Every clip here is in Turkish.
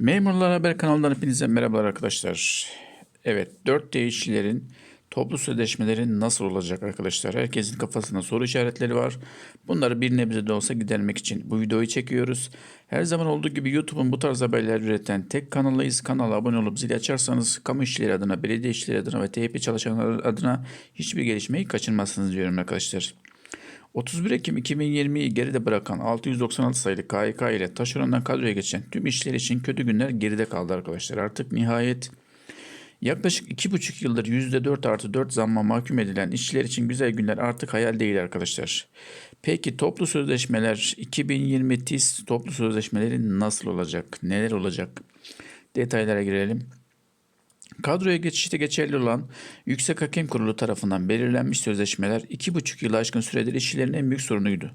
Memurlar Haber kanalından hepinize merhabalar arkadaşlar. Evet 4D işçilerin toplu sözleşmeleri nasıl olacak arkadaşlar? Herkesin kafasında soru işaretleri var. Bunları bir nebze de olsa gidermek için bu videoyu çekiyoruz. Her zaman olduğu gibi YouTube'un bu tarz haberler üreten tek kanalıyız. Kanala abone olup zili açarsanız kamu işçileri adına, belediye işçileri adına ve TYP çalışanları adına hiçbir gelişmeyi kaçırmazsınız diyorum arkadaşlar. 31 Ekim 2020'yi geride bırakan 696 sayılı KYK ile taşerondan kadroya geçen tüm işler için kötü günler geride kaldı arkadaşlar. Artık nihayet yaklaşık 2,5 yıldır %4 artı 4 zamma mahkum edilen işçiler için güzel günler artık hayal değil arkadaşlar. Peki toplu sözleşmeler 2020 TİS toplu sözleşmeleri nasıl olacak? Neler olacak? Detaylara girelim. Kadroya geçişte geçerli olan Yüksek Hakem Kurulu tarafından belirlenmiş sözleşmeler 2,5 yılı aşkın süredir işçilerin en büyük sorunuydu.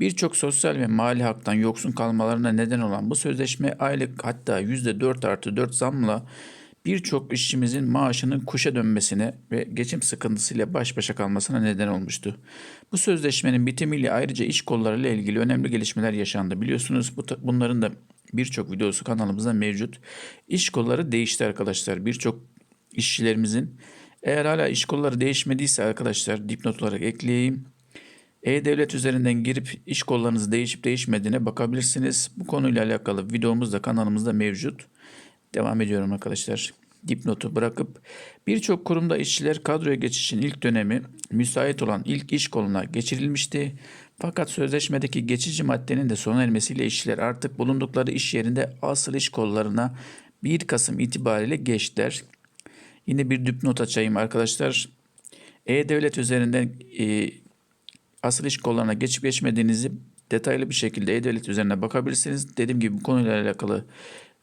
Birçok sosyal ve mali haktan yoksun kalmalarına neden olan bu sözleşme aylık hatta %4 artı 4 zamla birçok işçimizin maaşının kuşa dönmesine ve geçim sıkıntısıyla baş başa kalmasına neden olmuştu. Bu sözleşmenin bitimiyle ayrıca iş kollarıyla ilgili önemli gelişmeler yaşandı. Biliyorsunuz bu, bunların da birçok videosu kanalımızda mevcut. İş kolları değişti arkadaşlar. Birçok işçilerimizin eğer hala iş kolları değişmediyse arkadaşlar dipnot olarak ekleyeyim. E-Devlet üzerinden girip iş kollarınız değişip değişmediğine bakabilirsiniz. Bu konuyla alakalı videomuz da kanalımızda mevcut. Devam ediyorum arkadaşlar. Dipnotu bırakıp birçok kurumda işçiler kadroya geçişin ilk dönemi müsait olan ilk iş koluna geçirilmişti. Fakat sözleşmedeki geçici maddenin de sona ermesiyle işçiler artık bulundukları iş yerinde asıl iş kollarına 1 Kasım itibariyle geçtiler. Yine bir dipnot açayım arkadaşlar. E-Devlet üzerinden e, asıl iş kollarına geçip geçmediğinizi detaylı bir şekilde E-Devlet üzerine bakabilirsiniz. Dediğim gibi bu konuyla alakalı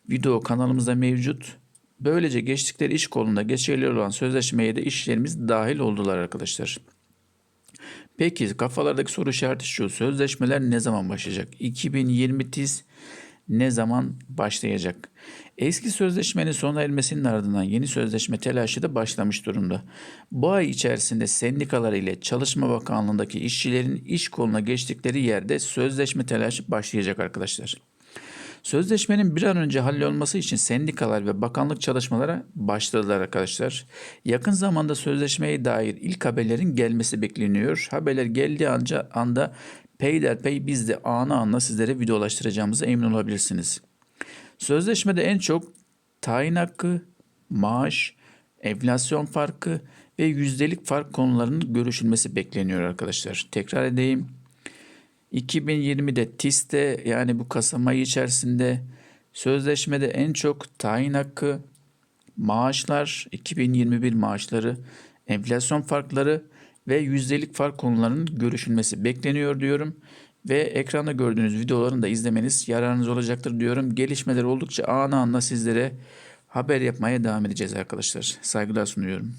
video kanalımızda mevcut. Böylece geçtikleri iş kolunda geçerli olan sözleşmeye de işlerimiz dahil oldular arkadaşlar. Peki kafalardaki soru işareti şu. Sözleşmeler ne zaman başlayacak? 2020 TİS ne zaman başlayacak? Eski sözleşmenin sona ermesinin ardından yeni sözleşme telaşı da başlamış durumda. Bu ay içerisinde sendikalar ile Çalışma Bakanlığı'ndaki işçilerin iş koluna geçtikleri yerde sözleşme telaşı başlayacak arkadaşlar. Sözleşmenin bir an önce hallolması için sendikalar ve bakanlık çalışmalara başladılar arkadaşlar. Yakın zamanda sözleşmeye dair ilk haberlerin gelmesi bekleniyor. Haberler geldiği anca anda peyderpey biz de ana anla sizlere videolaştıracağımıza emin olabilirsiniz. Sözleşmede en çok tayin hakkı, maaş, enflasyon farkı ve yüzdelik fark konularının görüşülmesi bekleniyor arkadaşlar. Tekrar edeyim. 2020'de TİS'te yani bu Kasım ayı içerisinde sözleşmede en çok tayin hakkı, maaşlar, 2021 maaşları, enflasyon farkları ve yüzdelik fark konularının görüşülmesi bekleniyor diyorum. Ve ekranda gördüğünüz videolarını da izlemeniz yararınız olacaktır diyorum. Gelişmeler oldukça ana anla sizlere haber yapmaya devam edeceğiz arkadaşlar. Saygılar sunuyorum.